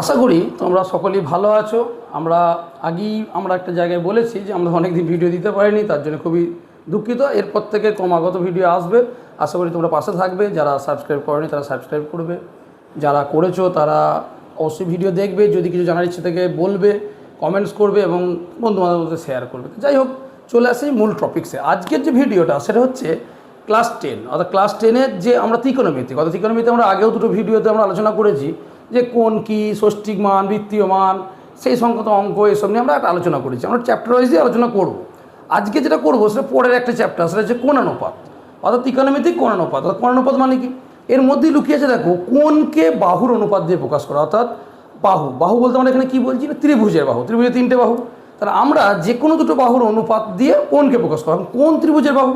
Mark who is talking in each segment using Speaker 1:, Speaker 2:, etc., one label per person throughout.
Speaker 1: আশা করি তোমরা সকলেই ভালো আছো। আমরা আগেই আমরা একটা জায়গায় বলেছি যে আমরা অনেকদিন ভিডিও দিতে পারিনি, তার জন্য খুবই দুঃখিত। এরপর থেকে ক্রমাগত ভিডিও আসবে। আশা করি তোমরা পাশে থাকবে। যারা সাবস্ক্রাইব করেনি, তারা সাবস্ক্রাইব করবে। যারা করেছ, তারা অবশ্যই ভিডিও দেখবে। যদি কিছু জানার ইচ্ছে থেকে, বলবে কমেন্টস করবে এবং বন্ধু বান্ধবদের শেয়ার করবে। যাই হোক, চলে আসি মূল টপিক্সে আজকের যে ভিডিওটা, সেটা হচ্ছে ক্লাস টেন অর্থাৎ ক্লাস টেনের যে আমরা ত্রিকোণমিতি অর্থাৎ ত্রিকোণমিতি আমরা আগেও দুটো ভিডিওতে আমরা আলোচনা করেছি। যে কোন কি ষষ্ঠিক মান বৃত্তীয় মান, সেই সংক্রান্ত অঙ্ক এসব নিয়ে আমরা একটা আলোচনা করেছি। আমরা চ্যাপ্টার ওয়াইজই আলোচনা করব। আজকে যেটা করব, সেটা পরের একটা চ্যাপ্টার সেটা হচ্ছে কোণানুপাত। অর্থাৎ ত্রিকোণমিতিক কোণানুপাত। অর্থাৎ কোণানুপাত মানে কি? এর মধ্যেই লুকিয়ে আছে, দেখো কোনকে বাহুর অনুপাত দিয়ে প্রকাশ করা। অর্থাৎ বাহু। বাহু বলতে আমরা এখানে কী বলছি? না ত্রিভুজের বাহু। ত্রিভুজের তিনটে বাহু। তাহলে আমরা যে কোনো দুটো বাহুর অনুপাত দিয়ে কোনকে প্রকাশ করা কোন ত্রিভুজের বাহু?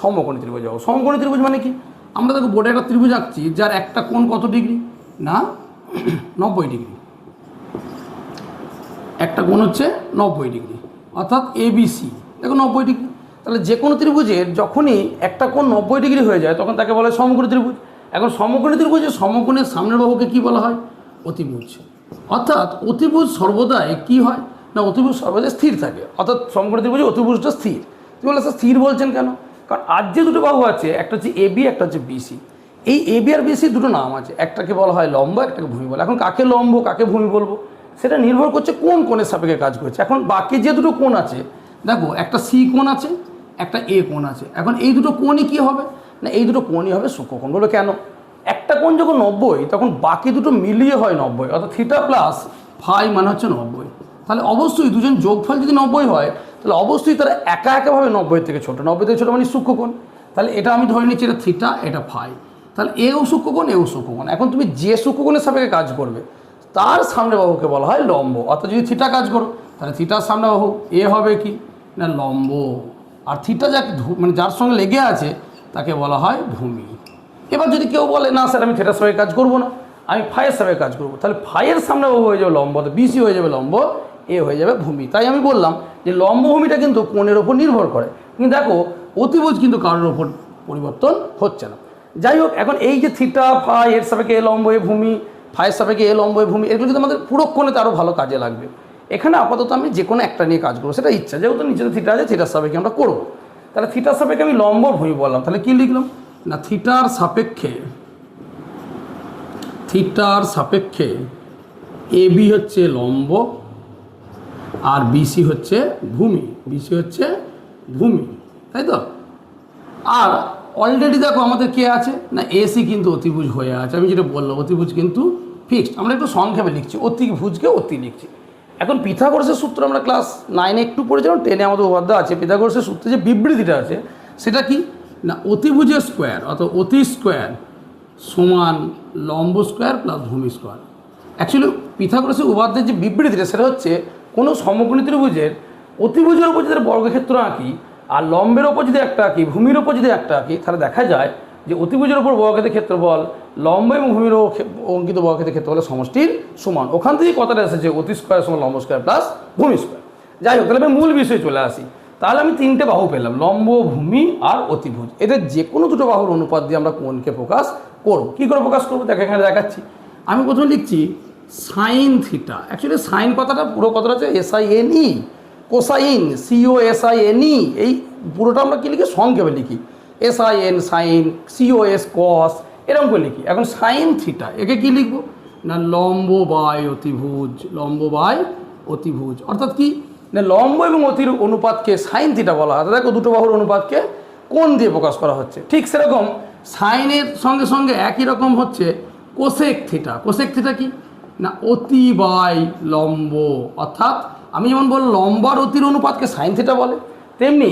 Speaker 1: সমকোণী ত্রিভুজ বাহু। সমকোণী ত্রিভুজ মানে কি? আমরা দেখো বোর্ডে একটা ত্রিভুজ আঁকছি, যার একটা কোণ কত ডিগ্রি? না? নব্বই ডিগ্রি। একটা কোণ হচ্ছে নব্বই ডিগ্রি। অর্থাৎ এবিসি দেখো নব্বই ডিগ্রি। তাহলে যে কোনো ত্রিভুজের যখনই একটা কোণ নব্বই ডিগ্রি হয়ে যায়, তখন তাকে বলা সমকোণী ত্রিভুজ। এখন সমকোণী ত্রিভুজের সমকোণের সামনের বাহুকে কী বলা হয়? অতিভুজ। অর্থাৎ অতিভুজ সর্বদাই কি হয়? না, অতিভুজ সর্বদাই স্থির থাকে। অর্থাৎ সমকোণী ত্রিভুজে অতিভুজটা স্থির। তুমি বলে স্থির বলছেন কেন? কারণ আজ যে দুটো বাহু আছে, একটা হচ্ছে এবি একটা হচ্ছে বিসি এই এবি আর বিসি দুটো নাম আছে। একটাকে বলা হয় লম্ব, একটাকে ভূমি বলে। এখন কাকে লম্ব, কাকে ভূমি বলব? সেটা নির্ভর করছে কোন কোণের সাপেক্ষে কাজ করছে। এখন বাকি যে দুটো কোণ আছে, দেখো, একটা সি কোণ আছে, একটা এ কোণ আছে। এখন এই দুটো কোণই কী হবে? না, এই দুটো কোণই হবে সূক্ষ্মকোণ বলো কেন? একটা কোণ যখন নব্বই, তখন বাকি দুটো মিলিয়ে হয় নব্বই, অর্থাৎ থিটা প্লাস ফাই মানে হচ্ছে নব্বই। তাহলে অবশ্যই দুজন যোগফল যদি নব্বই হয়, তাহলে অবশ্যই তারা একা একাভাবে নব্বই থেকে ছোটো। নব্বই থেকে ছোটো মানে সূক্ষ্মকোণ। তাহলে এটা আমি ধরে নিচ্ছি এটা থিটা এটা ফাই তাহলে এও সূক্ষ্মকোণ এও সূক্ষ্মকোণ। এখন তুমি যে সূক্ষ্মকোণের সাপেক্ষে কাজ করবে, তার সামনে বাহুকে বলা হয় লম্ব। অর্থাৎ যদি থিটা কাজ করো, তাহলে থিটার সামনে বাহু, এ হবে কি? না, লম্ব। আর থিটা যা ধু- মানে যার সঙ্গে লেগে আছে, তাকে বলা হয় ভূমি। এবার যদি কেউ বলে, না স্যার, আমি থিটার সঙ্গে কাজ করব না, আমি ফাইয়ের সঙ্গে কাজ করব। তাহলে ফাইয়ের সামনে বাহু হয়ে যাবে লম্ব তো বিসি হয়ে যাবে লম্ব এ হয়ে যাবে ভূমি। তাই আমি বললাম যে লম্ব ভূমিটা কিন্তু কোণের ওপর নির্ভর করে। কিন্তু দেখো, অতিভুজ কিন্তু কারোর ওপর পরিবর্তন হচ্ছে না। যাই হোক, এখন এই যে থিটা ফাই এর সাপেক্ষে এ লম্ব এ ভূমি ফাইয়ের সাপেক্ষে এ লম্ব এ ভূমি, এগুলো যদি আমাদের পুরোক্ষণে আরও ভালো কাজে লাগবে। এখানে আপাতত আমি যে কোনো একটা নিয়ে কাজ করব, সেটা ইচ্ছা, যেহেতু নিচে থিটা আছে থিটার সাপেক্ষে আমরা করব। তাহলে থিটার সাপেক্ষে আমি লম্ব ভূমি বললাম, তাহলে কী লিখলাম? না থিটার সাপেক্ষে থিটার সাপেক্ষে এ বি হচ্ছে লম্ব আর বিসি হচ্ছে ভূমি বিসি হচ্ছে ভূমি, তাই তো? আর অলরেডি দেখো আমাদের কে আছে? না এসি কিন্তু অতিভুজ হয়ে আছে। আমি যেটা বললাম, অতিভুজ কিন্তু ফিক্সড আমরা একটু সংক্ষেপে লিখছি। অতিভুজকে অতি লিখছি। এখন পিথাগোরাসের সূত্র আমরা ক্লাস নাইনে একটু পড়েছিলাম টেনে আমাদের উপাধ্যায় আছে। পিথাগোরাসের সূত্রে যে বিবৃতিটা আছে, সেটা কি? না অতিভুজের স্কোয়ার অর্থাৎ অতি স্কোয়ার সমান লম্ব স্কোয়ার প্লাস ভূমি স্কোয়ার অ্যাকচুয়ালি পিথাগোরাসের উপাধ্যায়ের যে বিবৃতিটা, সেটা হচ্ছে কোনো সমকোণী ত্রিভুজের অতিভুজের উপর যদি একটা বর্গক্ষেত্র আঁকি আর লম্বের ওপর যদি একটা আঁকি, ভূমির ওপর যদি একটা আঁকি, তাহলে দেখা যায় যে অতিভুজের ওপর বর্গক্ষেত্রের ক্ষেত্রফল লম্ব এবং ভূমির অঙ্কিত বর্গক্ষেত্রের ক্ষেত্রফলের সমষ্টির সমান। ওখান থেকেই কথাটা এসেছে অতি স্কোয়ার সমান লম্ব স্কোয়ার প্লাস ভূমি স্কোয়ার যাই হোক, তাহলে আমি মূল বিষয়ে চলে আসি। তাহলে আমি তিনটে বাহু পেলাম, লম্ব, ভূমি আর অতিভুজ। এদের যে কোনো দুটো বাহুর অনুপাত দিয়ে আমরা কোনকে প্রকাশ করব? কী করে প্রকাশ করব? দেখো, এখানে দেখাচ্ছি। আমি প্রথমে লিখছি সাইন থিটা অ্যাকচুয়ালি সাইন কথাটা পুরো কথাটা হচ্ছে S I N E cosine CO S I N E এই পুরোটা আমরা কী লিখি? সংক্ষেপে লিখি। S I N sine CO S cos এরকম করে লিখি। এখন সাইন থিটা, একে কী লিখব? না, লম্ব বাই অতিভুজ, লম্ব বাই অতিভুজ। অর্থাৎ কি? না, লম্ব এবং অতির অনুপাতকে সাইন থিটা বলা হয়। দেখো, দুটো বাহুর অনুপাতকে কোন দিয়ে প্রকাশ করা হচ্ছে? ঠিক সেরকম সাইনের সঙ্গে সঙ্গে একই রকম হচ্ছে কোসেক থিটা। কোসেক থিটা কি? না, অতি বাই লম্ব। অর্থাৎ আমি যেমন বললাম, লম্বার অতির অনুপাতকে সাইন থিটা বলে, তেমনি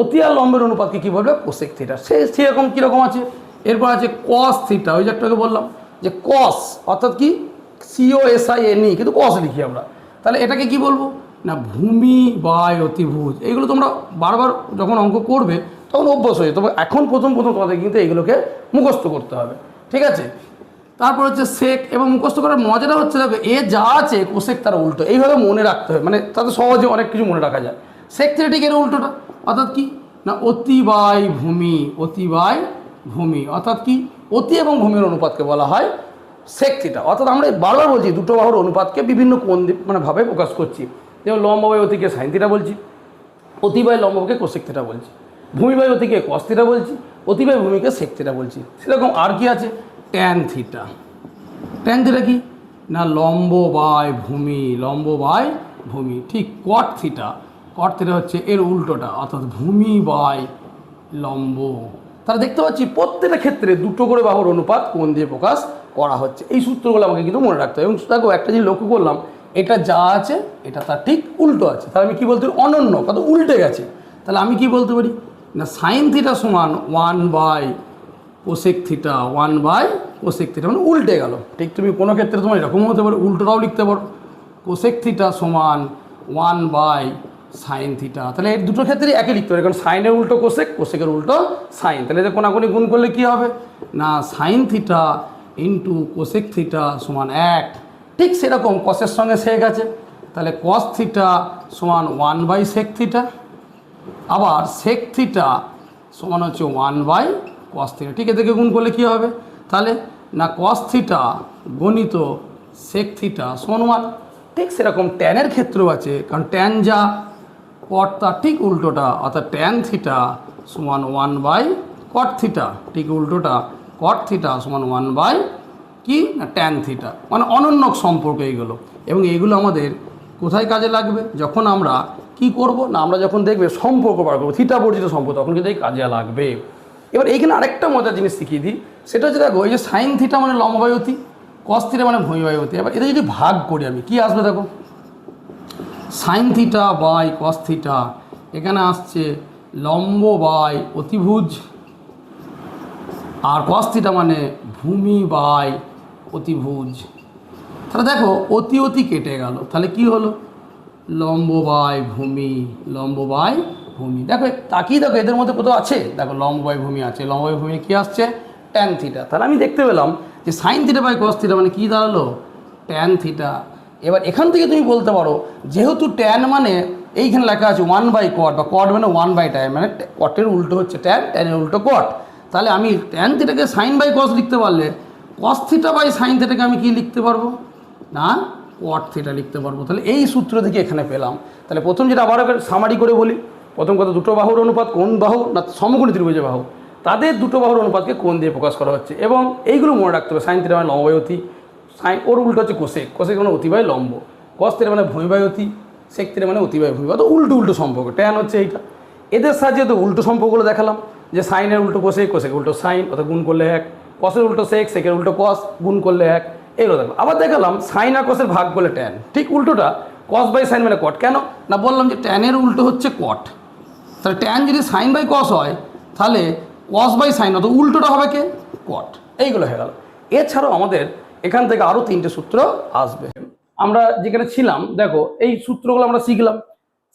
Speaker 1: অতি আর লম্বের অনুপাতকে কী বলবে? কোসেক থিটা সে সেরকম কীরকম আছে? এরপর আছে কস থিটা ওই যে একটাকে বললাম যে কস অর্থাৎ কি? CO S I N E কিন্তু কস লিখি আমরা। তাহলে এটাকে কি বলব? না, ভূমি বাই অতিভুজ। এইগুলো তোমরা বারবার যখন অঙ্ক করবে, তখন অভ্যাস হয়ে তবে এখন প্রথম প্রথম তোমাদের কিন্তু এগুলোকে মুখস্থ করতে হবে। ঠিক আছে? তারপর হচ্ছে সেক এবং মুখস্থ করার মজাটা হচ্ছে দেখো, এ যা আছে কোশেক তার উল্টো। এইভাবে মনে রাখতে হয়। মানে তাতে সহজে অনেক কিছু মনে রাখা যায়। সেক থেকে ঠিক এর উল্টোটা? অর্থাৎ কি? না অতি বাই ভূমি অতি বাই ভূমি। অর্থাৎ কি? অতি এবং ভূমির অনুপাতকে বলা হয় সেক থিটা। অর্থাৎ আমরা বারবার বলছি, দুটো বাহুর অনুপাতকে বিভিন্ন কোন মানে ভাবে প্রকাশ করছি। যেমন লম্ববায় অতিকে সাইন থিটা বলছি অতিবায় লম্বকে কোসেক থিটা বলছি। ভূমিবায় অতিকে কস বলছি অতিবায় ভূমিকে সেক থিটা বলছি। সেরকম আর কি আছে? ট্যান থিটা ট্যান থিটা কি? না লম্ব বাই ভূমি, লম্ব বাই ভূমি। ঠিক কট থিটা কট থিটা হচ্ছে এর উল্টোটা, অর্থাৎ ভূমি বাই লম্ব। তারা দেখতে পাচ্ছি প্রত্যেকটা ক্ষেত্রে দুটো করে বাহুর অনুপাত কোন দিয়ে প্রকাশ করা হচ্ছে। এই সূত্রগুলো আমাকে কিন্তু মনে রাখতে হবে। এবং দেখো, একটা জিনিস লক্ষ্য করলাম, এটা যা আছে, এটা তার ঠিক উল্টো আছে। তাহলে আমি কি বলতে পারি? অনন্য, কত উল্টে গেছে। তাহলে আমি কি বলতে পারি? না সাইন থিটা সমান one by cosec theta one by cosec theta মানে উল্টে গেল। ঠিক তুমি কোনো ক্ষেত্রে তোমার এরকমও হতে পারো, উল্টোটাও লিখতে পারো। কোসেক থিটা সমান ওয়ান বাই সাইন থিটা তাহলে এর দুটো ক্ষেত্রে একই লিখতে পারে। কারণ সাইনের উল্টো কোশেক কোশেকের উল্টো সাইন তাহলে এদের কোনাকুনি গুণ করলে কি হবে? না sine theta into cosec theta সমান এক। ঠিক সেরকম কসের সঙ্গে সেক আছে। তাহলে কস থিটা সমান ওয়ান বাই সেক থিটা আবার সেক থিটা সমান হচ্ছে ওয়ান বাই কস থিটা ঠিক এদেরকে গুণ করলে কী হবে? তাহলে না কস থিটা গণিত সেক থিটা সমান ঠিক সেরকম ট্যানের ক্ষেত্রেও আছে, কারণ ট্যান যা কট ঠিক উল্টোটা, অর্থাৎ ট্যান থিটা সমান ওয়ান বাই কট থিটা ঠিক উল্টোটা কট থিটা সমান ওয়ান বাই কি? না ট্যান থিটা মানে অনন্য সম্পর্ক এইগুলো এবং এইগুলো আমাদের কোথায় কাজে লাগবে? যখন আমরা কি করব? না, আমরা যখন দেখবে সম্পর্ক বার করব থিটা বর্জিত সম্পর্ক, তখন কিন্তু এই কাজে লাগবে। এবার এইখানে আরেকটা মজার জিনিস শিখিয়ে দিই, সেটা হচ্ছে দেখো, এই যে সাইন থিটা মানে লম্বায়তী কস থিটা মানে ভূমিবায়তী। এবার এটা যদি ভাগ করি আমি, কি আসবে দেখো? Sine theta by cos theta এখানে আসছে লম্ব বাই অতিভুজ, আর কস থিটা মানে ভূমি বাই অতিভুজ। তাহলে দেখো, অতি অতি কেটে গেল। তাহলে কি হলো? লম্ব বাই ভূমি লম্ব বাই ভূমি। দেখো, তাকিয়ে দেখো, এদের মধ্যে কোথাও আছে? দেখো, লম্ব বাই ভূমি আছে। লম্ব বাই ভূমি কি আসছে? ট্যান থিটা তাহলে আমি দেখতে পেলাম যে sine theta by cos theta মানে কী দাঁড়াল? ট্যান থিটা এবার এখান থেকে তুমি বলতে পারো, যেহেতু ট্যান মানে এইখানে লেখা আছে ওয়ান বাই কট বা কট মানে ওয়ান বাই ট্যান মানে কটের উল্টো হচ্ছে ট্যান ট্যানের উল্টো কট তাহলে আমি ট্যান থিটাকে সাইন বাই কস লিখতে পারলে কস থিটা বাই সাইন থিটাকে আমি কি লিখতে পারব? না কট থিটা লিখতে পারব। তাহলে এই সূত্র থেকে এখানে পেলাম। তাহলে প্রথম যেটা আবার সামারি করে বলি। প্রথম কথা দুটো বাহুর অনুপাত কোন বাহু? না, সমকোণী ত্রিভুজের বাহু। তাদের দুটো বাহুর অনুপাতকে কোন দিয়ে প্রকাশ করা হচ্ছে? এবং এইগুলো মনে রাখতে হবে। সাইন থিটা মানে লম্বায়তী সাইন, ওর উল্টো হচ্ছে কোসেক কোসেক মানে অতিবায় লম্ব। কস থিটা মানে ভূমিবায়তী সেক থিটা মানে অতিবায় ভূমি অত উল্টো উল্টো সম্পর্ক। ট্যান হচ্ছে এইটা। এদের সাহায্যে তো উল্টো সম্পর্কগুলো দেখালাম, যে সাইনের উল্টো কোসেক কোসেক উল্টো সাইন, অর্থাৎ গুণ করলে এক। কসের উল্টো সেক, সেকের উল্টো কস, গুণ করলে এক। এগুলো দেখলাম। আবার দেখালাম, সাইন আর কসের ভাগ করলে ট্যান ঠিক উল্টোটা কস বাই সাইন মানে কট কেন? না, বললাম যে ট্যানের উল্টো হচ্ছে কট তাহলে ট্যান যদি সাইন বাই কস হয়, তাহলে কস বাই সাইন অত উল্টোটা হবে কে? কট এইগুলো হয়ে গেল। এছাড়াও আমাদের এখান থেকে আরও তিনটে সূত্র আসবে। আমরা যেখানে ছিলাম, দেখো, এই সূত্রগুলো আমরা শিখলাম।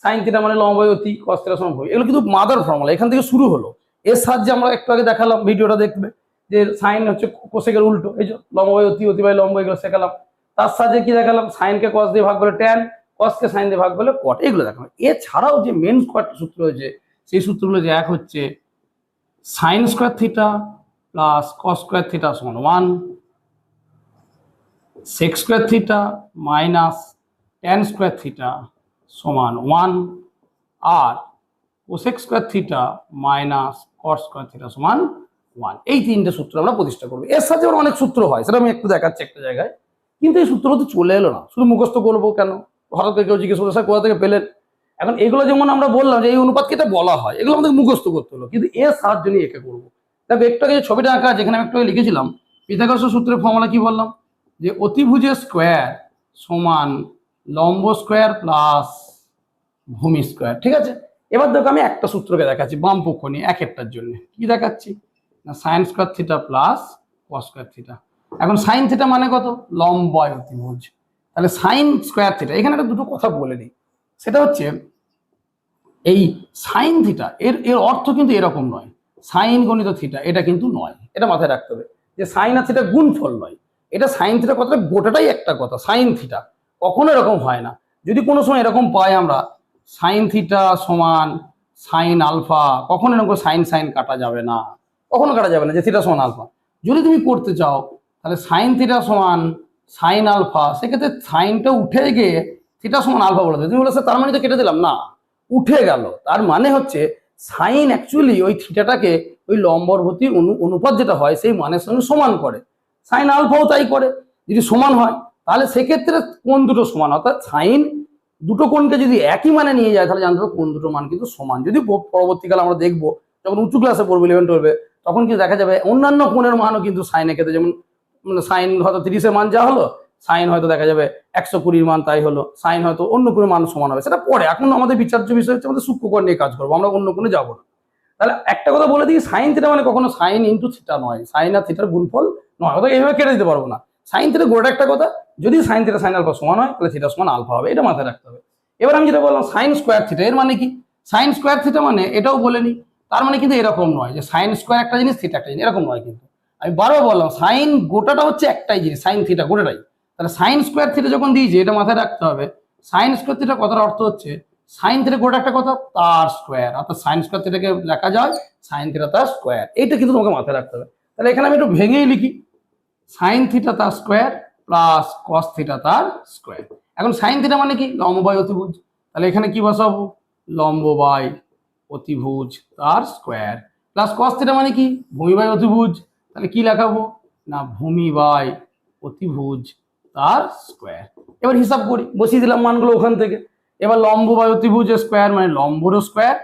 Speaker 1: সাইন থিটা মানে লম্বায়তী কস থিটা সমান ভূমি এগুলো কিন্তু মাদার ফর্মুলা এখান থেকে শুরু হলো। এর সাহায্যে আমরা একটু আগে দেখালাম, ভিডিওটা দেখবে, যে সাইন হচ্ছে কোসেকের উল্টো। এই যে লম্বায়তী অতিবায় লম্ব এগুলো শেখালাম। তার সাহায্যে কি দেখালাম? সাইনকে কস দিয়ে ভাগ করে ট্যান কসকে সাইন দিয়ে ভাগ করলে কট এগুলো দেখালাম এছাড়াও যে মেন স্কোয়ার সূত্র হয়েছে সেই সূত্রগুলো যে এক হচ্ছে sine square theta plus cos square theta সমান one sec square theta minus tan square theta সমান ওয়ান আর cosec square theta minus cot square theta সমান ওয়ান এই তিনটে সূত্র আমরা প্রতিষ্ঠা করব। এর সাথে অনেক সূত্র হয়, সেটা আমি একটু দেখাচ্ছি একটা জায়গায়। কিন্তু এই সূত্র তো চলে এলো না। শুধু মুখস্থ করব কেন? হঠাৎ করে কেউ জিজ্ঞেস করল, স্যার, কোথা থেকে পেলেন? এখন এগুলো যেমন আমরা বললাম যে এই অনুপাতকে এটা বলা হয়, এগুলো আমাদের মুখস্থ করতে হলো। কিন্তু এর সাহায্য নিয়ে একে করব। দেখো, একটু আগে যে ছবিটা আঁকা যেখানে আমি একটু লিখেছিলাম, পিথাগোরাস সূত্রের ফর্মুলা কি বললাম? যে অতিভুজের স্কোয়ার সমান লম্ব স্কোয়ার প্লাস ভূমি স্কোয়ার ঠিক আছে? এবার দেখো, আমি একটা সূত্রকে দেখাচ্ছি বাম পক্ষ নিয়ে, এক একটার জন্য। কি দেখাচ্ছি? না sine square theta plus cos square theta এখন সাইন থিটা মানে কত? লম্বয় অতিভুজ। তাহলে সাইন স্কোয়ার থিটা এখানে একটা দুটো কথা বলে দিই। সেটা হচ্ছে, এই সাইন থিটা এর এর অর্থ কিন্তু এরকম নয়। সাইন গণিত থিটা এটা কিন্তু নয়। এটা মাথায় রাখতে হবে। যে সাইন আর থিটা গুণফল নয়। এটা সাইন থিটা কথাটা গোটাটাই একটা কথা সাইন থিটা কখনো এরকম হয় না। যদি কোনো সময় এরকম পাই আমরা সাইন থিটা সমান সাইন আলফা কখনো এরকম সাইন সাইন কাটা যাবে না। কখনো কাটা যাবে না যে থিটা সমান আলফা যদি তুমি করতে চাও, তাহলে সাইন থিটা সমান সাইন আলফা সেক্ষেত্রে সাইনটা উঠে গিয়ে থিটা সমান আলফা বলে তুমি বলেছ, তার মানে তো কেটে দিলাম। না, উঠে গেল। তার মানে হচ্ছে সাইন অ্যাকচুয়ালি ওই থিটাটাকে ওই লম্বরবতী অনু অনুপাত যেটা হয়, সেই মানের সঙ্গে সমান করে। সাইন আলফাও তাই করে। যদি সমান হয়, তাহলে সেক্ষেত্রে কোন দুটো সমান? অর্থাৎ সাইন দুটো কোণকে যদি একই মানে নিয়ে যায়, তাহলে জানতে হবে কোন দুটো মান কিন্তু সমান। যদি পরবর্তীকালে আমরা দেখব, যখন উঁচু ক্লাসে পড়ব ইলেভেন টুয়েলভে তখন কিন্তু দেখা যাবে অন্যান্য কোণের মানও কিন্তু সাইনে ক্ষেত্রে যেমন মানে সাইন হয়তো তিরিশের মান যা হলো, সাইন হয়তো দেখা যাবে একশো কুড়ির মান তাই হলো, সাইন হয়তো অন্য কোনো মান সমান হবে। সেটা পরে, এখন আমাদের বিচার্য বিষয় হচ্ছে আমাদের সূক্ষ্মকর নিয়ে কাজ করব, আমরা অন্য কোনো যাব না। তাহলে একটা কথা বলে দিই, সাইন থিটা মানে কখনো সাইন ইন্টু থিটা নয়, সাইন আর থিটার গুণফল নয় অর্থাৎ এইভাবে কেটে দিতে পারব না। সাইন থিটা গোটা একটা কথা, যদি সাইন থিটা সাইন আলফা সমান হয়, তাহলে থিটা সমান আলফা হবে, এটা মাথায় রাখতে হবে। এবার আমি যেটা বললাম, সাইন স্কোয়ার থিটা, এর মানে কি? সাইন স্কোয়ার থিটা মানে এটাও বলে নিই তার মানে কিন্তু এরকম নয় যে সাইন স্কোয়ার একটা জিনিস, থিটা একটা জিনিস, এরকম নয় কিন্তু। আমি বারবার বললাম সাইন গোটাটা হচ্ছে একটাই জিনিস সাইন থিটা গোটাটাই। তাহলে সাইন স্কোয়ার থিটা যখন দিয়েছি, এটা মাথায় রাখতে হবে সাইন স্কোয়ার থিটা কথার অর্থ হচ্ছে সাইন থিটা গোটা একটা কথা, তার স্কোয়ার অর্থাৎ সাইন স্কোয়ার থিটাকে লেখা যায় সাইন থিটা তার স্কোয়ার এইটা কিন্তু তোমাকে মাথায় রাখতে হবে। তাহলে এখানে আমি একটু ভেঙেই লিখি। সাইন থিটা তার স্কোয়ার প্লাস কস থিটা তার স্কোয়ার এখন সাইন থিটা মানে কি? লম্ব বাই অতিভুজ। তাহলে এখানে কি বসাবো? লম্ব বাই অতিভুজ তার স্কোয়ার প্লাস কস থিটা মানে কি? ভূমি বাই অতিভুজ। তাহলে কি লেখাবো? না, ভূমি বাই অতিভুজ তার স্কোয়ার এবার হিসাব করি, বসিয়ে দিলাম মানগুলো ওখান থেকে। এবার লম্ব বাই অতিভুজের স্কোয়ার মানে লম্বরও স্কোয়ার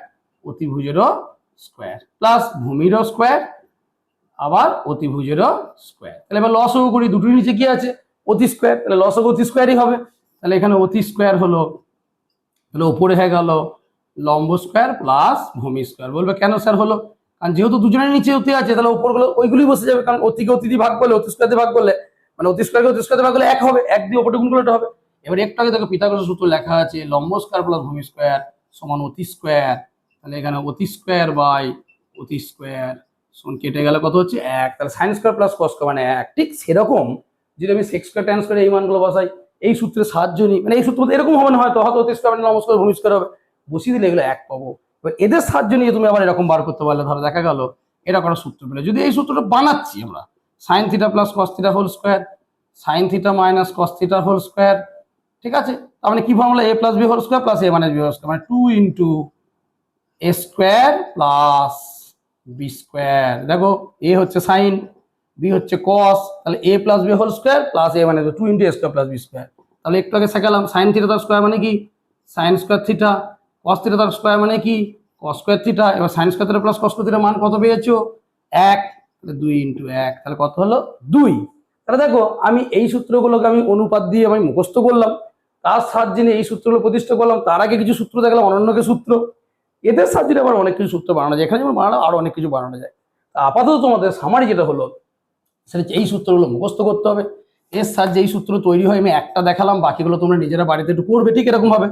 Speaker 1: অতিভুজেরও স্কোয়ার প্লাস ভূমিরও স্কোয়ার আবার অতিভুজেরও স্কোয়ার তাহলে এবার লসও করি, দুটোর নিচে কি আছে? অতি স্কোয়ার তাহলে লসও অতি স্কোয়ারই হবে। তাহলে এখানে অতি স্কোয়ার হলো, তাহলে ওপরে হয়ে গেল লম্ব স্কোয়ার প্লাস ভূমি স্কোয়ার বলবে কেন স্যার হলো? কারণ যেহেতু দুজনের নিচে অতি আছে, তাহলে উপরগুলো ওইগুলি বসে যাবে, কারণ অতিকে অতিথি ভাগ করলে অতি স্কোয়ারে ভাগ করলে মানে অতি স্কোয়ারকে অতি ভাগ করলে এক হবে, এক দিয়ে ওপরে গুণ করলে হবে। এবার একটু আগে দেখো পিথাগোরাসের সূত্র লেখা আছে, লম্ব স্কোয়ার প্লাস ভূমি স্কোয়ার সমান অতি স্কোয়ার তাহলে এখানে অতি স্কোয়ার বাই অতি স্কোয়ার সমান কেটে গেলে কত হচ্ছে? এক। তাহলে সাইন স্কোয়ার প্লাস কস মানে এক। ঠিক সেরকম যদি আমি সেক্স স্কোয়ার ট্যান স্কোয়ার এই মানগুলো বসাই, এই সূত্রের সাহায্য নিই মানে এই সূত্র এরকম হবে না হয়তো হয়তো অতি স্কোয়ার মানে লম্ব স্কোয়ার ভূমি স্কোয়ার হবে। বসিয়ে দিলে এগুলো এক পাবো। এবার এদের সাহায্য নিয়ে তুমি আবার এরকম বার করতে পারলে, ধরো দেখা গেল এরকম একটা সূত্র পেলে। যদি এই সূত্রটা বানাচ্ছি আমরা sine theta plus cos theta whole square sine theta minus cos theta whole square ঠিক আছে? তার মানে কি formula A plus B whole square plus A minus B whole square মানে two into A square plus B square দেখো A হচ্ছে sine B হচ্ছে cos তাহলে A plus B whole square plus A মানে two into A square plus B square তাহলে একটু আগে শেখালাম সাইন থিটা তার স্কোয়ার মানে কি? Sine square theta cos theta square মানে কি? কস স্কোয়ার থিটা এবার sine square plus cos square মান কত পেয়েছ? এক। তাহলে দুই ইন্টু এক, তাহলে কত হলো? দুই। তাহলে দেখো, আমি এই সূত্রগুলোকে আমি অনুপাত দিয়ে আমি মুখস্থ করলাম। তার সাহায্যে নিয়ে এই সূত্রগুলো প্রতিষ্ঠা করলাম, তার আগে কিছু সূত্র দেখলাম, অনন্যকে সূত্র। এদের সাহায্যে আবার অনেক কিছু সূত্র বানানো যায়। এখানে যেমন বানানো আরও অনেক কিছু বানানো যায়। তা আপাতত তোমাদের সামারি যেটা হলো, সেটা এই সূত্রগুলো মুখস্থ করতে হবে। এর সাহায্যে এই সূত্র তৈরি হয়, আমি একটা দেখালাম, বাকিগুলো তোমরা নিজেরা বাড়িতে একটু করবে ঠিক এরকম ভাবে।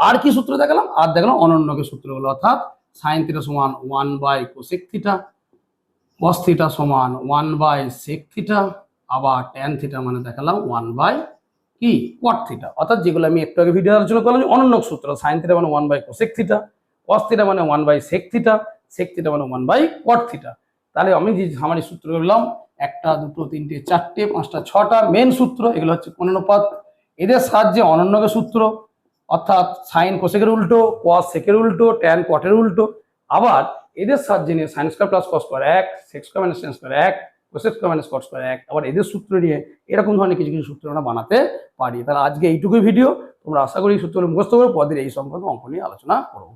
Speaker 1: আর কি সূত্র দেখালাম? আর দেখালাম অনন্যকে সূত্রগুলো অর্থাৎ সাইন থিটা সমান one by cosec theta, cos theta সমান ওয়ান বাই সেক থিটা, আবার ট্যান থিটা মানে দেখালাম ওয়ান বাই কি? Cot theta. অর্থাৎ যেগুলো আমি একটু আগে ভিডিও আলোচনা করলাম অনন্য সূত্র, সাইন থিটা মানে one by cosec theta, cos theta মানে one by sec theta sec theta মানে ওয়ান বাই কট থিটা। তাহলে আমি যে আমার সূত্র করলাম একটা, দুটো, তিনটে, চারটে, পাঁচটা, ছটা মেন সূত্র, এগুলো হচ্ছে কোণানুপাত। এদের সাহায্যে অনন্যকে সূত্র অর্থাৎ সাইন কোশেকের উল্টো কস সেকের উল্টো ট্যান কটের উল্টো। আবার এদের সাহায্যে নিয়ে sine square plus cos square এক sec square minus tan square এক cosec square minus cot square এক। আবার এদের সূত্র নিয়ে এরকম ধরনের কিছু কিছু সূত্র আমরা বানাতে পারি। তাহলে আজকে এইটুকুই ভিডিও তোমরা আশা করি এই সূত্রগুলো মুখস্থ করে পদের এই সংক্রান্ত অঙ্ক নিয়ে আলোচনা করব।